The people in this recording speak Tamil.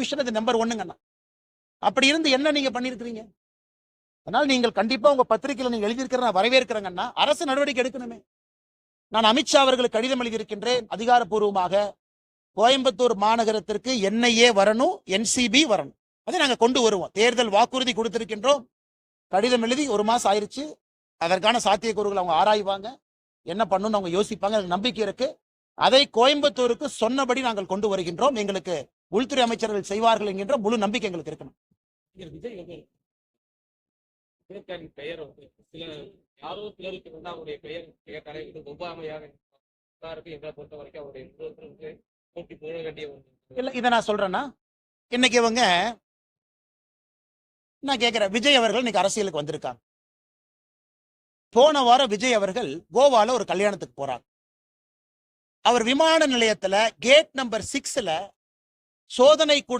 கான்ஸ்டியூஷன் அது நம்பர் ஒன்னுங்கண்ணா அப்படி இருந்து என்ன நீங்க பண்ணிருக்கிறீங்க? அதனால் நீங்கள் கண்டிப்பா உங்க பத்திரிகையில நீங்க எழுதியிருக்கிற நான் வரவேற்கிறேங்கன்னா அரசு நடவடிக்கை எடுக்கணுமே. நான் அமித்ஷா அவர்களுக்கு கடிதம் எழுதியிருக்கின்றேன். அதிகாரப்பூர்வமாக கோயம்புத்தூர் மாநகரத்திற்கு என்ஐஏ வரணும் என்சிபி வரணும். அதை நாங்க கொண்டு வருவோம். தேர்தல் வாக்குறுதி கொடுத்திருக்கின்றோம். கடிதம் எழுதி ஒரு மாசம் ஆயிருச்சு. அதற்கான சாத்தியக்கூறுகள் அவங்க ஆராய்வாங்க. என்ன பண்ணணும்னு அவங்க யோசிப்பாங்க. எனக்கு நம்பிக்கை இருக்கு. அதை கோயம்புத்தூருக்கு சொன்னபடி நாங்கள் கொண்டு வருகின்றோம். எங்களுக்கு உள்துறை அமைச்சர்கள் செய்வார்கள் என்கின்ற முழு நம்பிக்கை எங்களுக்கு இருக்கணும். நடிகர் விஜய் வந்து விஜயகாந்த் பெயர் வந்து சில யாரோ சிலருக்கு வந்து அவருடைய பெயர் கேட்டாலே இது ஒவ்வாமையாக எல்லாருக்கும் எங்களை பொறுத்த வரைக்கும் அவருடைய முதலமைச்சருக்கு போட்டி போட வேண்டிய ஒன்று இல்ல இதை நான் சொல்றேன்னா இன்னைக்கு இவங்க நான் கேட்கிறேன் விஜய் அவர்கள் இன்னைக்கு அரசியலுக்கு வந்திருக்காங்க. போன வாரம் விஜய் அவர்கள் கோவால ஒரு கல்யாணத்துக்கு போறாங்க. அவர் விமான நிலையத்துல கேட் நம்பர் சிக்ஸ்ல சோதனை கூட